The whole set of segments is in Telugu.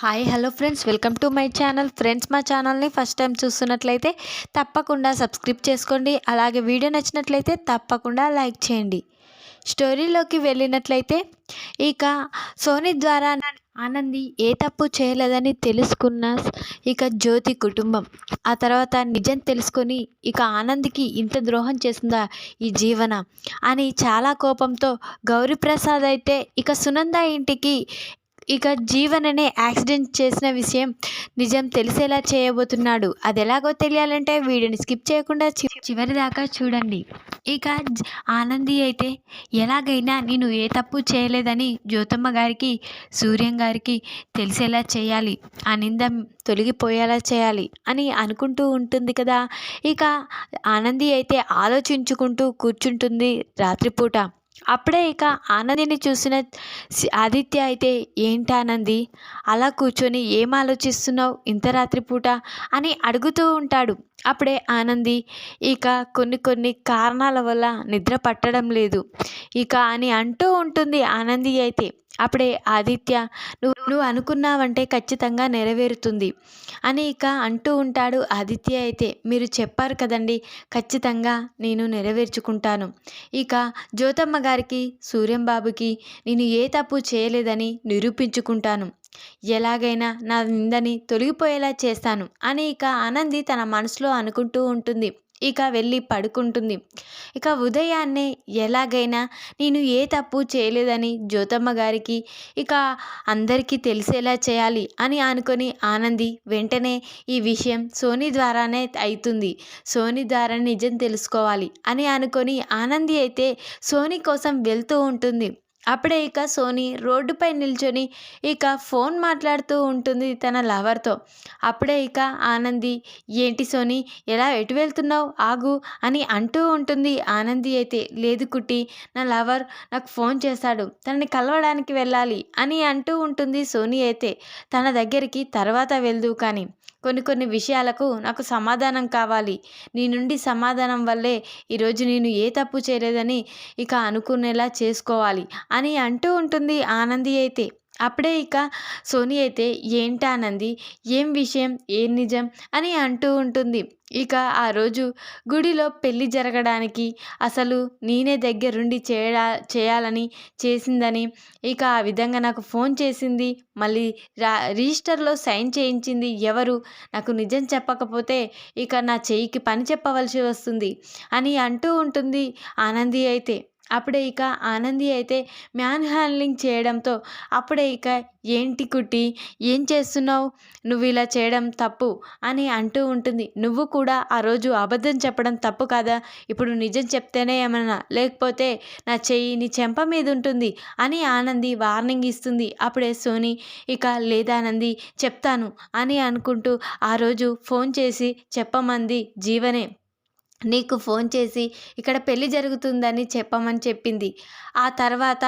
Hi hello friends. Welcome to my channel. Friends మా ఛానల్ని ఫస్ట్ టైం చూస్తున్నట్లయితే తప్పకుండా సబ్స్క్రైబ్ చేసుకోండి. అలాగే వీడియో నచ్చినట్లయితే తప్పకుండా లైక్ చేయండి. స్టోరీలోకి వెళ్ళినట్లయితే ఇక సోనీ ద్వారా ఆనంది ఏ తప్పు చేయలేదని తెలుసుకున్న ఇక జ్యోతి కుటుంబం. ఆ తర్వాత నిజం తెలుసుకొని ఇక ఆనంద్కి ఇంత ద్రోహం చేసిందా ఈ జీవన అని చాలా కోపంతో గౌరీప్రసాద్ అయితే ఇక సునంద ఇంటికి ఇక జీవననే యాక్సిడెంట్ చేసిన విషయం నిజం తెలిసేలా చేయబోతున్నాడు. అది ఎలాగో తెలియాలంటే వీడియోని స్కిప్ చేయకుండా చి- చివరి దాకా చూడండి. ఇక ఆనంది అయితే ఎలాగైనా నేను ఏ తప్పు చేయలేదని జ్యోతమ్మ గారికి సూర్యం గారికి తెలిసేలా చేయాలి. ఆ నింద తొలగిపోయేలా చేయాలి అని అనుకుంటూ ఉంటుంది కదా. ఇక ఆనంది అయితే ఆలోచించుకుంటూ కూర్చుంటుంది రాత్రిపూట. అప్పుడే ఇక ఆనందిని చూసిన ఆదిత్య అయితే ఏంటి ఆనంది? అలా కూర్చొని ఏం ఆలోచిస్తున్నావు? ఇంత రాత్రిపూట అని అడుగుతూ ఉంటాడు. అప్పుడే ఆనంది ఇక కొన్ని కొన్ని కారణాల వల్ల నిద్ర పట్టడం లేదు. ఇక అని అంటూ ఉంటుంది ఆనంది అయితే. అప్పుడే ఆదిత్య నువ్వు నువ్వు అనుకున్నావంటే ఖచ్చితంగా నెరవేరుతుంది అని ఇక అంటూ ఉంటాడు ఆదిత్య అయితే. మీరు చెప్పారు కదండి ఖచ్చితంగా నేను నెరవేర్చుకుంటాను ఇక జ్యోతమ్మ గారికి సూర్యం బాబుకి నేను ఏ తప్పు చేయలేదని నిరూపించుకుంటాను. ఎలాగైనా నా నిందని తొలగిపోయేలా చేస్తాను అని ఇక ఆనంది తన మనసులో అనుకుంటూ ఉంటుంది. ఇక వెళ్ళి పడుకుంటుంది. ఇక ఉదయాన్నే ఎలాగైనా నేను ఏ తప్పు చేయలేదని జ్యోతమ్మ గారికి ఇక అందరికీ తెలిసేలా చేయాలి అని అనుకొని ఆనంది వెంటనే ఈ విషయం సోనీ ద్వారానే అవుతుంది సోనీ ద్వారా నిజం తెలుసుకోవాలి అని అనుకొని ఆనంది అయితే సోనీ కోసం వెళ్తూ ఉంటుంది. అప్పుడే ఇక సోనీ రోడ్డుపై నిల్చొని ఇక ఫోన్ మాట్లాడుతూ ఉంటుంది తన లవర్తో. అప్పుడే ఇక ఆనంది ఏంటి సోనీ ఎలా ఎటు వెళ్తున్నావు? ఆగు అని అంటూ ఉంటుంది ఆనంది అయితే. లేదు కుట్టి నా లవర్ నాకు ఫోన్ చేశాడు తనని కలవడానికి వెళ్ళాలి అని అంటూ ఉంటుంది సోనీ అయితే. తన దగ్గరికి తర్వాత వెళ్దు కానీ కొన్ని కొన్ని విషయాలకు నాకు సమాధానం కావాలి. నీ నుండి సమాధానం వల్లే ఈరోజు నేను ఏ తప్పు చేయలేదని ఇక అనుకునేలా చేసుకోవాలి అని అంటూ ఉంటుంది ఆనంది అయితే. అప్పుడే ఇక సోనీ అయితే ఏంటి ఆనంది? ఏం విషయం? ఏం నిజం? అని అంటూ ఉంటుంది. ఇక ఆ రోజు గుడిలో పెళ్ళి జరగడానికి అసలు నేనే దగ్గరుండి చేయడా చేయాలని చేసిందని ఇక ఆ విధంగా నాకు ఫోన్ చేసింది. మళ్ళీ రా రిజిస్టర్లో సైన్ చేయించింది ఎవరు? నాకు నిజం చెప్పకపోతే ఇక నా చెయ్యికి పని చెప్పవలసి వస్తుంది అని అంటూ ఉంటుంది ఆనంది అయితే. అప్పుడే ఇక ఆనంది అయితే మ్యాన్ హ్యాండ్లింగ్ చేయడంతో అప్పుడే ఇక ఏంటి కుట్టి? ఏం చేస్తున్నావు? నువ్వు ఇలా చేయడం తప్పు అని అంటూ ఉంటుంది. నువ్వు కూడా ఆ రోజు అబద్ధం చెప్పడం తప్పు కదా? ఇప్పుడు నిజం చెప్తేనే ఏమన్నా? లేకపోతే నా చెయ్యి నీ చెంప మీద ఉంటుంది అని ఆనంది వార్నింగ్ ఇస్తుంది. అప్పుడే సోనీ ఇక లేదానంది చెప్తాను అని అనుకుంటూ ఆ రోజు ఫోన్ చేసి చెప్పమంది జీవనే. నీకు ఫోన్ చేసి ఇక్కడ పెళ్ళి జరుగుతుందని చెప్పమని చెప్పింది. ఆ తర్వాత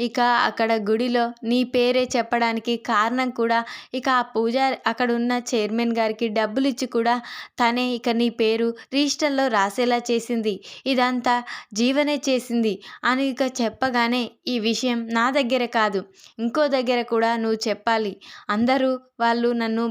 ఇక అక్కడ గుడిలో నీ పేరే చెప్పడానికి కారణం కూడా ఇక ఆ పూజారి అక్కడ ఉన్న చైర్మన్ గారికి డబ్బులు ఇచ్చి కూడా తనే ఇక నీ పేరు రిజిస్టర్లో రాసేలా చేసింది. ఇదంతా జీవనే చేసింది అని ఇక చెప్పగానే ఈ విషయం నా దగ్గర కాదు ఇంకో దగ్గర కూడా నువ్వు చెప్పాలి. అందరూ వాళ్ళు నన్ను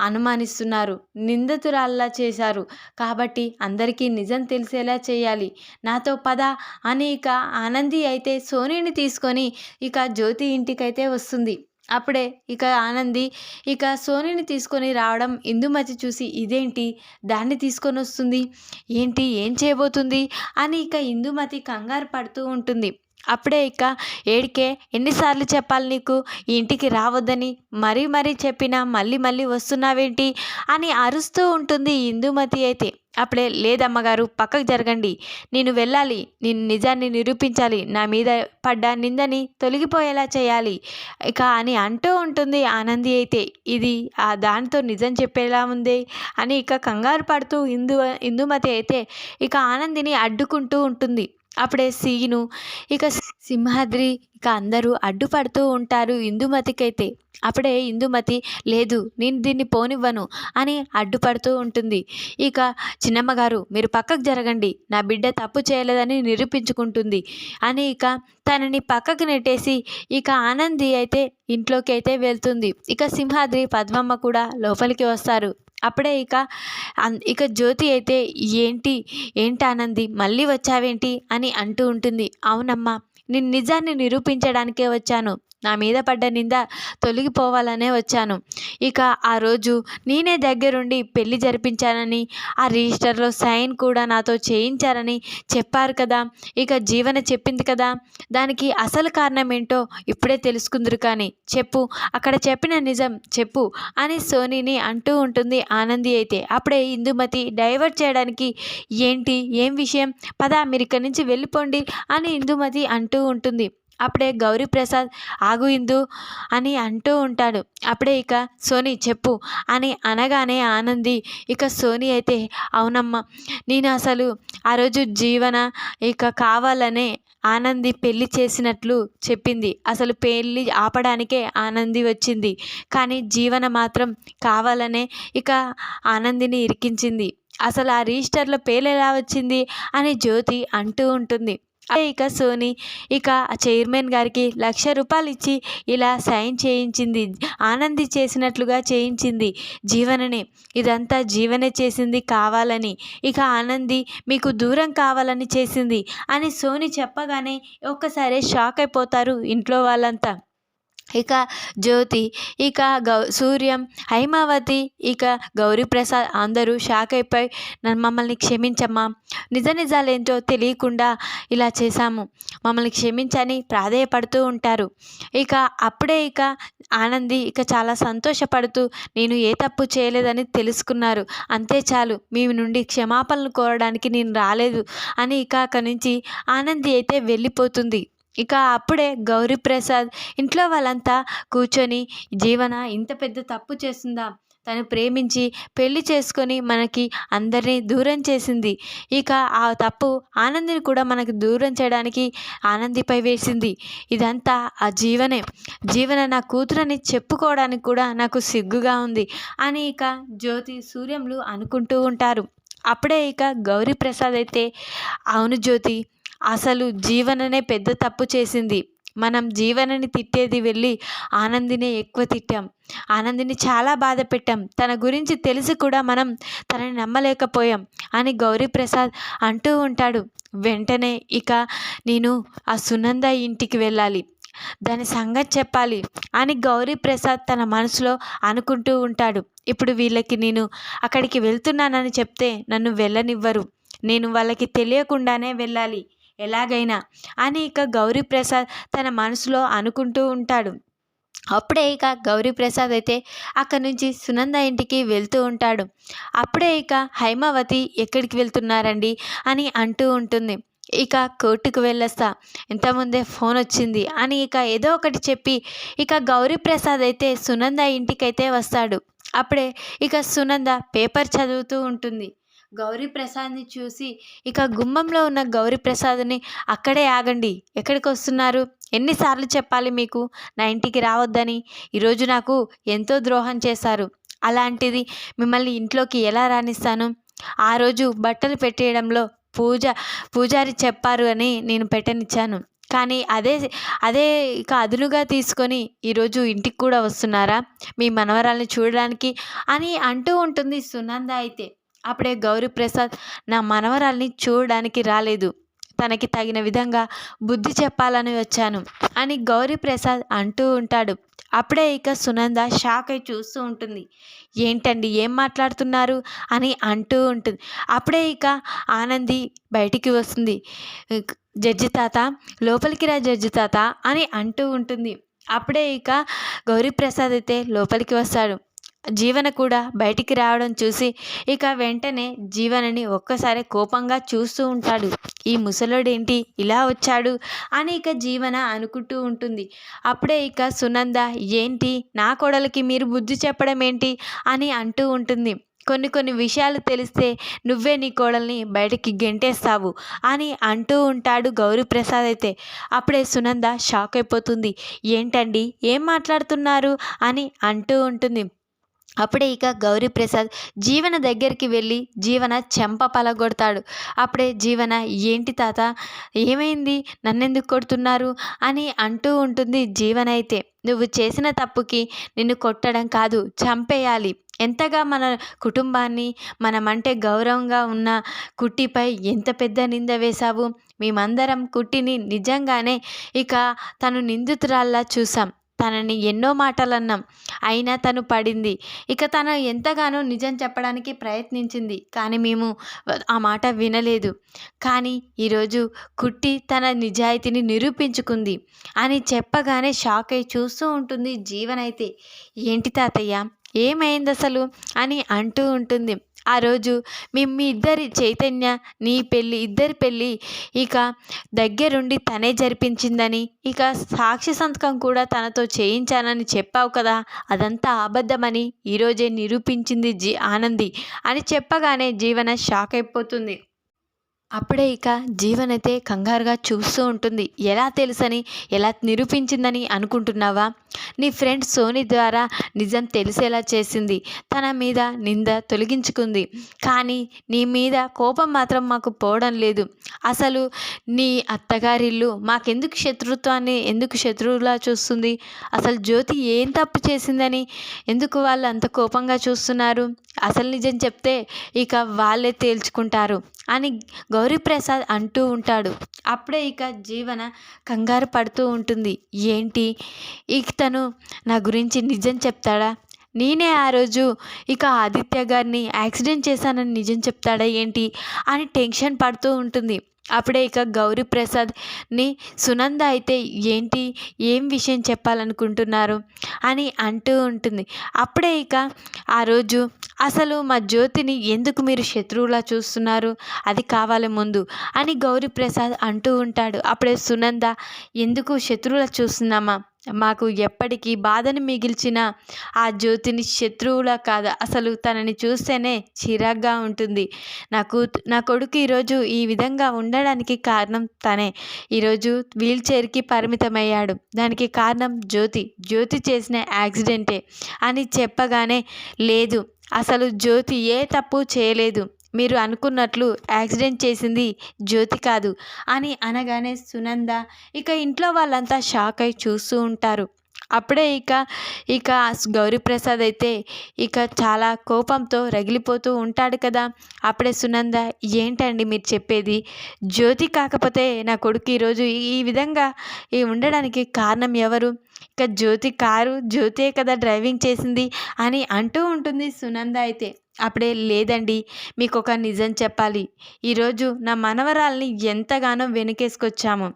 అనుమానిస్తున్నారు నిందితురాల్లా చేశారు. కాబట్టి అందరికీ నిజం తెలిసేలా చేయాలి. నాతో పద. అని ఇక ఆనంది అయితే సోనీని తీసుకొని ఇక జ్యోతి ఇంటికైతే వస్తుంది. అప్పుడే ఇక ఆనంది ఇక సోనీని తీసుకొని రావడం ఇందుమతి చూసి ఇదేంటి? దాన్ని తీసుకొని వస్తుంది. ఏంటి? ఏం చేయబోతుంది? అని ఇక ఇందుమతి కంగారు పడుతూ ఉంటుంది. అప్పుడే ఇక ఏడికే ఎన్నిసార్లు చెప్పాలి నీకు? ఇంటికి రావద్దని మరీ మరీ చెప్పినా మళ్ళీ మళ్ళీ వస్తున్నావేంటి? అని అరుస్తూ ఉంటుంది ఇందుమతి అయితే. అప్పుడే లేదమ్మగారు పక్కకు జరగండి. నేను వెళ్ళాలి. నేను నిజాన్ని నిరూపించాలి. నా మీద పడ్డ నిందని తొలగిపోయేలా చేయాలి. ఇక అని అంటూ ఉంటుంది ఆనంది అయితే. ఇది ఆ దానితో నిజం చెప్పేలా ఉంది? అని ఇక కంగారు పడుతూ ఇందు ఇందుమతి అయితే ఇక ఆనందిని అడ్డుకుంటూ ఉంటుంది. అప్పుడే సీను ఇక సింహాద్రి ఇక అందరూ అడ్డుపడుతూ ఉంటారు ఇందుమతికైతే. అప్పుడే ఇందుమతి లేదు నేను దీన్ని పోనివ్వను అని అడ్డుపడుతూ ఉంటుంది. ఇక చిన్నమ్మగారు మీరు పక్కకు జరగండి నా బిడ్డ తప్పు చేయలేదని నిరూపించుకుంటుంది. అని ఇక తనని పక్కకు నెట్టేసి ఇక ఆనంది అయితే ఇంట్లోకి అయితే వెళ్తుంది. ఇక సింహాద్రి పద్మమ్మ కూడా లోపలికి వస్తారు. అప్పుడే ఇక అన్- ఇక జ్యోతి అయితే ఏంటి ఏంటి ఆనంది మళ్ళీ వచ్చావేంటి అని అంటూ ఉంటుంది. అవునమ్మా నేను నిజాన్ని నిరూపించడానికే వచ్చాను. నా మీద పడ్డ నింద తొలగిపోవాలనే వచ్చాను. ఇక ఆ రోజు నేనే దగ్గరుండి పెళ్ళి జరిపించానని ఆ రిజిస్టర్లో సైన్ కూడా నాతో చేయించారని చెప్పారు కదా. ఇక జీవన చెప్పింది కదా. దానికి అసలు కారణం ఏంటో ఇప్పుడే తెలుసుకుందరు కానీ చెప్పు అక్కడ చెప్పిన నిజం చెప్పు అని సోనీని అంటూ ఉంటుంది ఆనంది అయితే. అప్పుడే ఇందుమతి డైవర్ట్ చేయడానికి ఏంటి? ఏం విషయం? పద మీరు ఇక్కడి నుంచి వెళ్ళిపోండి అని ఇందుమతి అంటూ ఉంటుంది. అప్పుడే గౌరీప్రసాద్ ఆగు ఇందు అని అంటూ ఉంటాడు. అప్పుడే ఇక సోనీ చెప్పు అని అనగానే ఆనంది ఇక సోనీ అయితే అవునమ్మా నేను అసలు ఆ రోజు జీవన ఇక కావాలనే ఆనంది పెళ్ళి చేసినట్లు చెప్పింది. అసలు పెళ్ళి ఆపడానికే ఆనంది వచ్చింది. కానీ జీవన మాత్రం కావాలనే ఇక ఆనందిని ఇరికించింది. అసలు ఆ రిజిస్టర్లో పేరు ఎలా వచ్చింది అని జ్యోతి అంటూ ఉంటుంది. ఇక సోనీ ఇక ఆ చైర్మన్ గారికి లక్ష రూపాయలు ఇచ్చి ఇలా సైన్ చేయించింది ఆనంది చేసినట్లుగా చేయించింది జీవననే. ఇదంతా జీవనే చేసింది కావాలని. ఇక ఆనంది మీకు దూరం కావాలని చేసింది అని సోని చెప్పగానే ఒక్కసారి షాక్ అయిపోతారు ఇంట్లో వాళ్ళంతా. ఇక జ్యోతి ఇక గౌ సూర్యం హైమావతి ఇక గౌరీప్రసాద్ అందరూ షాక్ అయిపోయి నన్ను మమ్మల్ని క్షమించమ్మా. నిజ నిజాలేంటో తెలియకుండా ఇలా చేశాము. మమ్మల్ని క్షమించని ప్రాధేయపడుతూ ఉంటారు. ఇక అప్పుడే ఇక ఆనంది ఇక చాలా సంతోషపడుతూ నేను ఏ తప్పు చేయలేదని తెలుసుకున్నారు. అంతే చాలు. మీ నుండి క్షమాపణలు కోరడానికి నేను రాలేదు అని ఇక అక్కడి నుంచి ఆనంది అయితే వెళ్ళిపోతుంది. ఇక అప్పుడే గౌరీప్రసాద్ ఇంట్లో వాళ్ళంతా కూర్చొని జీవన ఇంత పెద్ద తప్పు చేస్తుందా తను ప్రేమించి పెళ్ళి చేసుకొని మనకి అందరినీ దూరం చేసింది. ఇక ఆ తప్పు ఆనందిని కూడా మనకి దూరం చేయడానికి ఆనందిపై వేసింది. ఇదంతా ఆ జీవనే. జీవన నా కూతురని చెప్పుకోవడానికి కూడా నాకు సిగ్గుగా ఉంది అని ఇక జ్యోతి సూర్యములు అనుకుంటూ ఉంటారు. అప్పుడే ఇక గౌరీ ప్రసాద్ అయితే అవును జ్యోతి అసలు జీవననే పెద్ద తప్పు చేసింది. మనం జీవనని తిట్టేది వెళ్ళి ఆనందినే ఎక్కువ తిట్టాం. ఆనందిని చాలా బాధ పెట్టాం. తన గురించి తెలిసి కూడా మనం తనని నమ్మలేకపోయాం అని గౌరీప్రసాద్ అంటూ ఉంటాడు. వెంటనే ఇక నేను ఆ సునంద ఇంటికి వెళ్ళాలి. దాని సంగతి చెప్పాలి అని గౌరీప్రసాద్ తన మనసులో అనుకుంటూ ఉంటాడు. ఇప్పుడు వీళ్ళకి నేను అక్కడికి వెళ్తున్నానని చెప్తే నన్ను వెళ్ళనివ్వరు. నేను వాళ్ళకి తెలియకుండానే వెళ్ళాలి. ఎలాగైనా. అని ఇక గౌరీప్రసాద్ తన మనసులో అనుకుంటూ ఉంటాడు. అప్పుడే ఇక గౌరీప్రసాద్ అయితే అక్కడి నుంచి సునంద ఇంటికి వెళ్తూ ఉంటాడు. అప్పుడే ఇక హైమావతి ఎక్కడికి వెళ్తున్నారండి? అని అంటూ ఉంటుంది. ఇక కోర్టుకు వెళ్ళొస్తా. ఇంతకుముందే ఫోన్ వచ్చింది అని ఇక ఏదో ఒకటి చెప్పి ఇక గౌరీప్రసాద్ అయితే సునంద ఇంటికైతే వస్తాడు. అప్పుడే ఇక సునంద పేపర్ చదువుతూ ఉంటుంది. గౌరీప్రసాద్ని చూసి ఇక గుమ్మంలో ఉన్న గౌరీప్రసాద్ని అక్కడే ఆగండి. ఎక్కడికి వస్తున్నారు? ఎన్నిసార్లు చెప్పాలి మీకు? నా ఇంటికి రావద్దని. ఈరోజు నాకు ఎంతో ద్రోహం చేశారు. అలాంటిది మిమ్మల్ని ఇంట్లోకి ఎలా రాణిస్తాను ఆ రోజు బట్టలు పెట్టేయడంలో పూజ పూజారి చెప్పారు అని నేను పెట్టనిచ్చాను. కానీ అదే అదే ఇక అదునుగా తీసుకొని ఈరోజు ఇంటికి కూడా వస్తున్నారా? మీ మనవరాల్ని చూడడానికి అని అంటూ ఉంటుంది సునంద అయితే. అప్పుడే గౌరీప్రసాద్ నా మనవరాల్ని చూడడానికి రాలేదు. తనకి తగిన విధంగా బుద్ధి చెప్పాలని వచ్చాను అని గౌరీప్రసాద్ అంటూ ఉంటాడు. అప్పుడే ఇక సునంద షాక్ అయి చూస్తూ ఉంటుంది. ఏంటండి ఏం మాట్లాడుతున్నారు? అని అంటూ ఉంటుంది. అప్పుడే ఇక ఆనంది బయటికి వస్తుంది. జడ్జి తాత లోపలికి రా జడ్జి తాత అని అంటూ ఉంటుంది. అప్పుడే ఇక గౌరీప్రసాద్ అయితే లోపలికి వస్తాడు. జీవన కూడా బయటికి రావడం చూసి ఇక వెంటనే జీవనని ఒక్కసారి కోపంగా చూస్తూ ఉంటాడు. ఈ ముసలోడేంటి? ఇలా వచ్చాడు అని ఇక జీవన అనుకుంటూ ఉంటుంది. అప్పుడే ఇక సునంద ఏంటి? నా కోడలికి మీరు బుద్ధి చెప్పడం ఏంటి అని అంటూ ఉంటుంది. కొన్ని కొన్ని విషయాలు తెలిస్తే నువ్వే నీ కోడల్ని బయటికి గెంటేస్తావు అని అంటూ ఉంటాడు గౌరీప్రసాద్ అయితే. అప్పుడే సునంద షాక్ అయిపోతుంది. ఏంటండి? ఏం మాట్లాడుతున్నారు? అని అంటూ ఉంటుంది. అప్పుడే ఇక గౌరీప్రసాద్ జీవన దగ్గరికి వెళ్ళి జీవన చెంప పలగొడతాడు. అప్పుడే జీవన ఏంటి తాత ఏమైంది? నన్నెందుకు కొడుతున్నారు? అని అంటూ ఉంటుంది జీవన అయితే నువ్వు చేసిన తప్పుకి నిన్ను కొట్టడం కాదు చంపేయాలి. ఎంతగా మన కుటుంబాన్ని మనమంటే గౌరవంగా ఉన్న కుట్టిపై ఎంత పెద్ద నింద వేశావు? మేమందరం కుట్టిని నిజంగానే ఇక తను నిందితురాల్లా చూసాం తనని ఎన్నో మాటలు అన్నాం అయినా తను పడింది. ఇక తను ఎంతగానో నిజం చెప్పడానికి ప్రయత్నించింది. కానీ మేము ఆ మాట వినలేదు. కానీ ఈరోజు కుట్టి తన నిజాయితీని నిరూపించుకుంది. అని చెప్పగానే షాక్ అయి చూస్తూ ఉంటుంది జీవనైతే. ఏంటి తాతయ్య? ఏమైంది అసలు అని అంటూ ఉంటుంది. ఆ రోజు మేము మీ ఇద్దరి చైతన్య నీ పెళ్ళి ఇద్దరి పెళ్ళి ఇక దగ్గరుండి తనే జరిపించిందని ఇక సాక్షి సంతకం కూడా తనతో చేయించానని చెప్పావు కదా? అదంతా అబద్ధమని ఈరోజే నిరూపించింది జీ ఆనంది అని చెప్పగానే జీవన షాక్ అయిపోతుంది. అప్పుడే ఇక జీవనైతే కంగారుగా చూస్తూ ఉంటుంది. ఎలా తెలుసని ఎలా నిరూపించిందని అనుకుంటున్నావా? నీ ఫ్రెండ్ సోని ద్వారా నిజం తెలిసేలా చేసింది. తన మీద నింద తొలగించుకుంది. కానీ నీ మీద కోపం మాత్రం మాకు పోవడం లేదు. అసలు నీ అత్తగారిల్లు మాకెందుకు శత్రుత్వాన్ని ఎందుకు శత్రువులా చూస్తుంది? అసలు జ్యోతి ఏం తప్పు చేసిందని ఎందుకు వాళ్ళు అంత కోపంగా చూస్తున్నారు? అసలు నిజం చెప్తే ఇక వాళ్ళే తేల్చుకుంటారు అని గౌరీప్రసాద్ అంటూ ఉంటాడు. అప్పుడే ఇక జీవన కంగారు పడుతూ ఉంటుంది. ఏంటి? ఇక తను నా గురించి నిజం చెప్తాడా? నేనే ఆ రోజు ఇక ఆదిత్య గారిని యాక్సిడెంట్ చేశానని నిజం చెప్తాడా ఏంటి అని టెన్షన్ పడుతూ ఉంటుంది. అప్పుడే ఇక గౌరీ ప్రసాద్ని సునంద అయితే ఏంటి? ఏం విషయం చెప్పాలనుకుంటున్నారు? అని అంటూ ఉంటుంది. అప్పుడే ఇక ఆ రోజు అసలు మా జ్యోతిని ఎందుకు మీరు శత్రువులా చూస్తున్నారు? అది కావాలి ముందు అని గౌరీప్రసాద్ అంటూ ఉంటాడు. అప్పుడే సునంద ఎందుకు శత్రువులా చూస్తున్నామా? మాకు ఎప్పటికీ బాధను మిగిల్చిన ఆ జ్యోతిని శత్రువులా కాదు. అసలు తనని చూస్తేనే చిరాగ్గా ఉంటుంది. నా నా కొడుకు ఈరోజు ఈ విధంగా ఉండడానికి కారణం తనే. ఈరోజు వీల్ చైర్కి పరిమితమయ్యాడు. దానికి కారణం జ్యోతి. జ్యోతి చేసిన యాక్సిడెంటే అని చెప్పగానే లేదు అసలు జ్యోతి ఏ తప్పు చేయలేదు. మీరు అనుకున్నట్లు యాక్సిడెంట్ చేసింది జ్యోతి కాదు అని అనగానే సునంద ఇక ఇంట్లో వాళ్ళంతా షాక్ అయి చూస్తూ ఉంటారు. అప్పుడే ఇక ఇక గౌరీప్రసాద్ అయితే ఇక చాలా కోపంతో రగిలిపోతూ ఉంటాడు కదా. అప్పుడే సునంద ఏంటండి మీరు చెప్పేది? జ్యోతి కాకపోతే నా కొడుకు ఈరోజు ఈ విధంగా ఈ ఉండడానికి కారణం ఎవరు? ఇక జ్యోతి కారు జ్యోతే కదా డ్రైవింగ్ చేసింది అని అంటూ ఉంటుంది సునంద అయితే. అప్పుడే లేదండి మీకు ఒక నిజం చెప్పాలి. ఈరోజు నా మనవరాల్ని ఎంతగానో వెనుకేసుకొచ్చాము.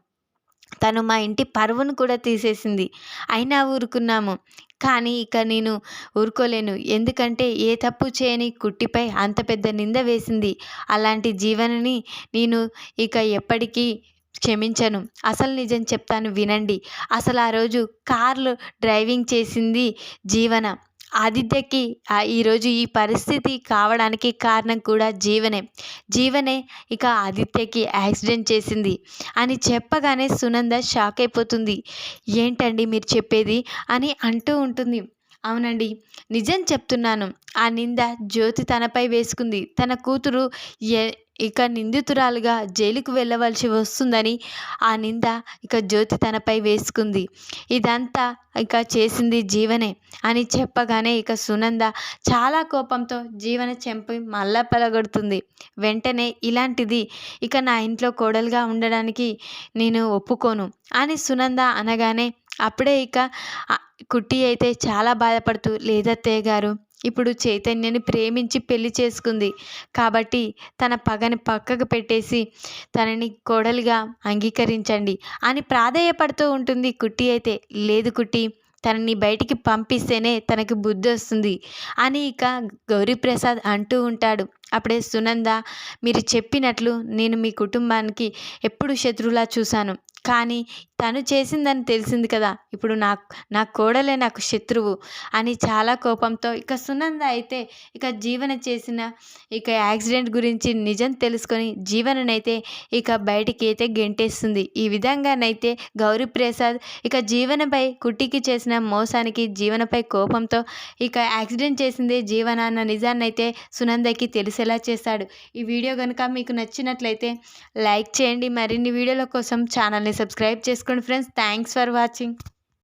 తను మా ఇంటి పరువును కూడా తీసేసింది. అయినా ఊరుకున్నాము. కానీ ఇక నేను ఊరుకోలేను. ఎందుకంటే ఏ తప్పు చేయని కుట్టిపై అంత పెద్ద నింద వేసింది. అలాంటి జీవనని నేను ఇక ఎప్పటికీ క్షమించను. అసలు నిజం చెప్తాను వినండి. అసలు ఆ రోజు కార్లు డ్రైవింగ్ చేసింది జీవన. ఆదిత్యకి ఈరోజు ఈ పరిస్థితి కావడానికి కారణం కూడా జీవనే. జీవనే ఇక ఆదిత్యకి యాక్సిడెంట్ చేసింది అని చెప్పగానే సునంద షాక్ అయిపోతుంది. ఏంటండి మీరు చెప్పేది? అని అంటూ ఉంటుంది. అవునండి నిజం చెప్తున్నాను. ఆ నింద జ్యోతి తనపై వేసుకుంది. తన కూతురు ఏ ఇక నిందితురాలుగా జైలుకు వెళ్ళవలసి వస్తుందని ఆ నింద ఇక జ్యోతి తనపై వేసుకుంది. ఇదంతా ఇక చేసింది జీవనే అని చెప్పగానే ఇక సునంద చాలా కోపంతో జీవన చెంపి మళ్ళా పలగొడుతుంది. వెంటనే ఇలాంటిది ఇక నా ఇంట్లో కోడలుగా ఉండడానికి నేను ఒప్పుకోను అని సునంద అనగానే అప్పుడే ఇక కుట్టి అయితే చాలా బాధపడుతూ లేదత్తయ్య గారు ఇప్పుడు చైతన్యని ప్రేమించి పెళ్ళి చేసుకుంది. కాబట్టి తన పగని పక్కకు పెట్టేసి తనని కోడలిగా అంగీకరించండి అని ప్రాధేయపడుతూ ఉంటుంది కుట్టి అయితే. లేదు కుట్టి తనని బయటికి పంపిస్తేనే తనకి బుద్ధి వస్తుంది అని ఇక గౌరీప్రసాద్ అంటూ ఉంటాడు. అప్పుడే సునంద మీరు చెప్పినట్లు నేను మీ కుటుంబానికి ఎప్పుడు శత్రువులా చూశాను. కానీ తను చేసిందని తెలిసింది కదా. ఇప్పుడు నా నా కోడలే నాకు శత్రువు అని చాలా కోపంతో ఇక సునంద అయితే ఇక జీవన చేసిన ఇక యాక్సిడెంట్ గురించి నిజం తెలుసుకొని జీవననైతే ఇక బయటికి అయితే గెంటేస్తుంది. ఈ విధంగానైతే గౌరీ ప్రసాద్ ఇక జీవనపై కుట్టికి చేసిన మోసానికి జీవనపై కోపంతో ఇక యాక్సిడెంట్ చేసింది జీవన అన్న నిజాన్ని అయితే సునందకి తెలిసేలా చేశాడు ఈ వీడియో కనుక మీకు నచ్చినట్లయితే లైక్ చేయండి. మరిన్ని వీడియోల కోసం ఛానల్ని సబ్స్క్రైబ్ చేసుకోండి ఫ్రెండ్స్. Thanks for watching.